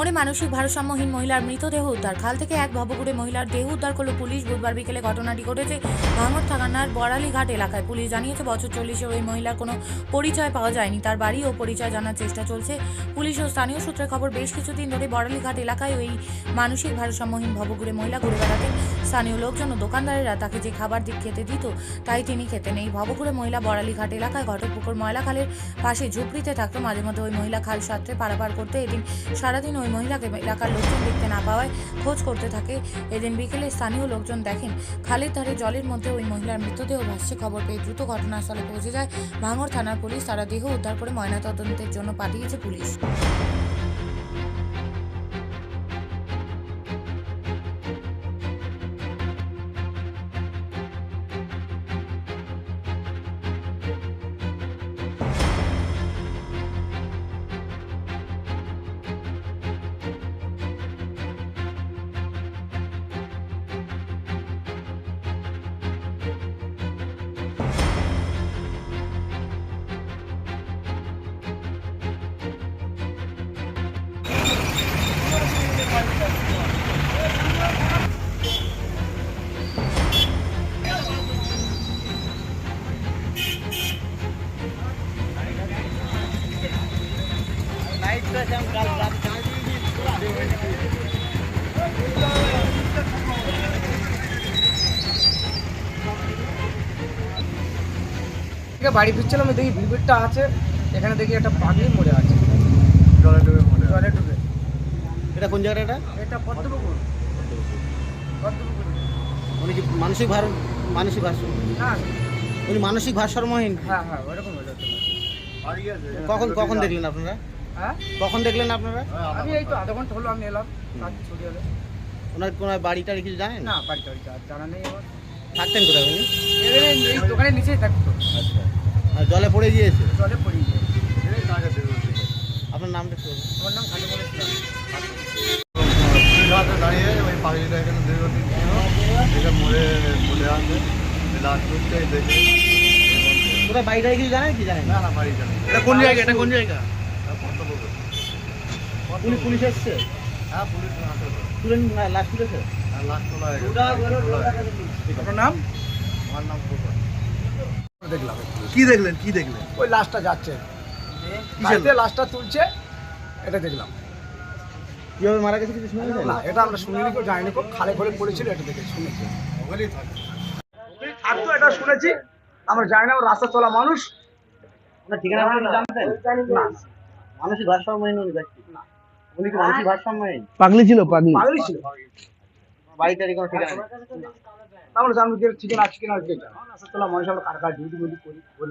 ভাঙড়ে মানসিক ভারসাম্যহীন মহিলার মৃতদেহ উদ্ধার। খাল থেকে এক ভবঘুরে মহিলার দেহ উদ্ধার করল পুলিশ। বুধবার বিকেলে ঘটনাটি ঘটেছে ভাঙড় থানার বড়ালীঘাট এলাকায়। পুলিশ জানিয়েছে, বছর চল্লিশের ওই মহিলার কোনো পরিচয় পাওয়া যায়নি। তার বাড়ি ও পরিচয় জানার চেষ্টা চলছে। পুলিশ ও স্থানীয় সূত্রে খবর, বেশ কিছুদিন ধরে বড়ালীঘাট এলাকায় ওই মানসিক ভারসাম্যহীন ভবঘুরে মহিলা ঘুরে বেড়াতেন। স্থানীয় লোকজন ও দোকানদারেরা তাকে যে খাবার দিক খেতে দিত, তাই তিনি খেতেন। এই ভবঘুরে মহিলা বড়ালীঘাট এলাকায় ঘটকপুকুর ময়লা খালের পাশে ঝুপড়িতে থাকতো। মাঝে মধ্যে ওই মহিলা খাল সাঁতরে পারাপার করতে এদিন সারাদিন ওই মহিলাকে এলাকার লোকজন দেখতে না পাওয়ায় খোঁজ করতে থাকে। এদিন বিকেলে স্থানীয় লোকজন দেখেন, খালের ধারে জলের মধ্যে ওই মহিলার মৃতদেহ ভাসছে। খবর পেয়ে দ্রুত ঘটনাস্থলে পৌঁছে যায়। ভাঙড় থানার পুলিশ তারা দেহ উদ্ধার করে ময়নাতদন্তের জন্য পাঠিয়েছে পুলিশ। থেকে বাড়ি ফিরছিলাম দেখি ভিড়টা আছে। এখানে দেখি একটা পাগলি মরে আছে। জলে ডুবে মরে জলে ডুবে। এটা কোন জায়গাটা এটা? এটা পদ্মপুকুর। পদ্মপুকুর। উনি কি মানসিক ভার মানসিক ভারসাম্য হ্যাঁ উনি মানসিক ভারসাম্যহীন? হ্যাঁ হ্যাঁ ওরকম কখন কখন দেখলেন আপনারা? হ্যাঁ? কখন দেখলেন আপনারা? আমি এই তো আধা ঘণ্টা হলো আমি এলাম কাজ ছুটি হলে। ওনার কোনো বাড়ি টাড়ি কিছু জানেন? না বাড়ি টাড়ি আর জানা নেই আমার। থাকতেন কোথায় উনি? এই দোকানের নিচেই থাকতো। আচ্ছা। আর জলে পড়ে গিয়েছে? জলে পড়ি দেবে আপনার নামটা কি আমার নাম খালি বলে হাতে দাঁড়িয়ে ওই পাখিটা এখানে দীর্ঘদিন ছিল এটা মরে পড়ে আছে লাশ করতে দেখে। কোথায় বাড়ি কিছু জানেন কি জানেন না? না বাড়ি জানি এটা কোন জায়গা? এটা কোন জায়গা? পুলিশ পুলিশ এসছে? হ্যাঁ পুলিশ হাতে তো। তুলেন তুলেছে আর লাশ তোলা হয়ে গেছে তোলা হয়ে গেছে। আপনার নাম? আমার নাম দেখলাম। কি দেখলেন কি দেখলেন? ওই লাশটা যাচ্ছে। লাশটা তুলছে। এটা দেখলাম। কীভাবে মারা গেছে কিছু শুনেছেন না এটা আমরা শুনিনি কেউ জানিনি কেউ খালে খোলে পড়েছিল এটা দেখে শুনেছি থাকতো এটা শুনেছি আমরা জানি না রাস্তা চলা মানুষ। ঠিকানা জানতেন? না। মানসিক ভারসাম্যহীন উনি ব্যক্তি। না। উনি কি মানসিক ভারসাম্যহীন পাগলি ছিল পাগলি। পাগলি ছিল। বাড়ি টাড়ি কোনো ঠিকানা নেই। আমরা জানব যে আছে কিনা রাস্তা চলা মানুষ আমরা কার কার ডিউটি মিউটি করি করি